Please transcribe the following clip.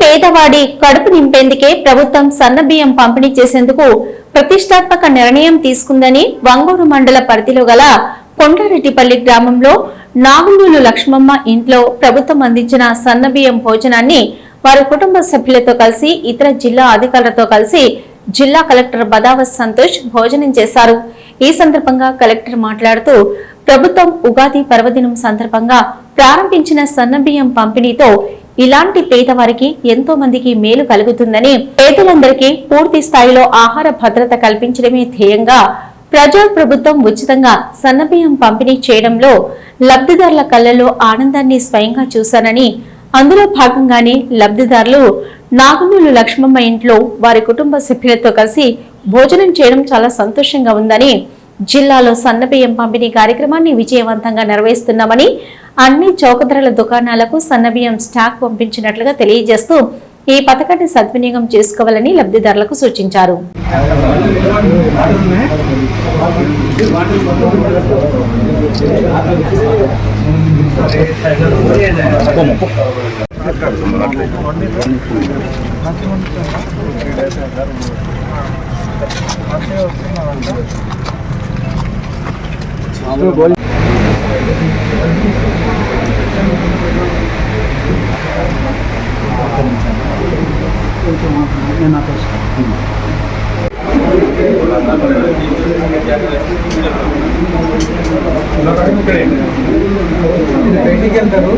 పేదవాడి కడుపు నింపేందుకే ప్రభుత్వం సన్నబియ్యం పంపిణీ చేసేందుకు ప్రతిష్టాత్మక నిర్ణయం తీసుకుందని వంగూరు మండల పరిధిలో గల కొండారెడ్డిపల్లి గ్రామంలో నాగులూలు లక్ష్మమ్మ ఇంట్లో ప్రభుత్వం అందించిన సన్నబియ్యం భోజనాన్ని వారి కుటుంబ సభ్యులతో కలిసి ఇతర జిల్లా అధికారులతో కలిసి జిల్లా కలెక్టర్ బదావస్ సంతోష్ భోజనం చేశారు. ఈ సందర్భంగా కలెక్టర్ మాట్లాడుతూ ప్రభుత్వం ఉగాది పర్వదినం సందర్భంగా ప్రారంభించిన సన్నబియ్యం పంపిణీతో ఇలాంటి పేదవారికి ఎంతో మందికి మేలు కలుగుతుందని పేదలందరికీ పూర్తి స్థాయిలో ఆహార భద్రత కల్పించడమే ధ్యేయంగా ప్రజా ప్రభుత్వం ఉచితంగా సన్నబియ్యం పంపిణీ చేయడంలో లబ్ధిదారుల కళ్ళలో ఆనందాన్ని స్వయంగా చూశానని అందులో భాగంగానే లబ్ధిదారులు నాగనూలు లక్ష్మమ్మ ఇంట్లో వారి కుటుంబ సభ్యులతో కలిసి భోజనం చేయడం చాలా సంతోషంగా ఉందని జిల్లాలో సన్నబియ్యం పంపిణీ కార్యక్రమాన్ని విజయవంతంగా నిర్వహిస్తున్నామని అన్ని చౌకధరల దుకాణాలకు సన్నబియ్యం స్టాక్ పంపించినట్లుగా తెలియజేస్తూ ఈ పథకాన్ని సద్వినియోగం చేసుకోవాలని లబ్ధిదారులకు సూచించారు. బయటికి వెళ్తారు